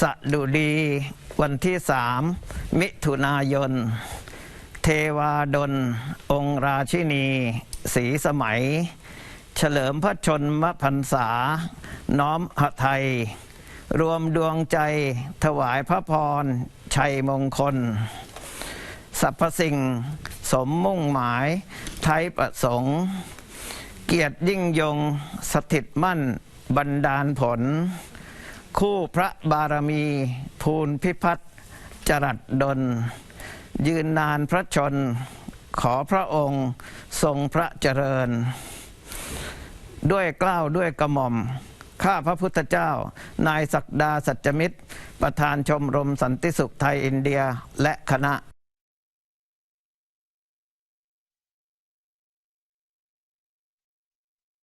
สดุดีวันที่สามมิถุนายน เทวาดล องค์ราชินีศรีสมัย เฉลิมพระชนมพรรษา น้อมหไทยรวมดวงใจถวายพระพร ชัยมงคลสรรพสิ่งสมมุ่งหมายไทยประสงค์ เกียรติยิ่งยงสถิตมั่น บันดาลผล คู่พระบารมีภูลพิพัฒน์จรัสดล ยืนนานพระชน ขอพระองค์ทรงพระเจริญ ด้วยเกล้าวด้วยกระหม่อม ข้าพระพุทธเจ้า นายศักดาสัจจมิตร ประธานชมรมสันติสุขไทยอินเดียและคณะ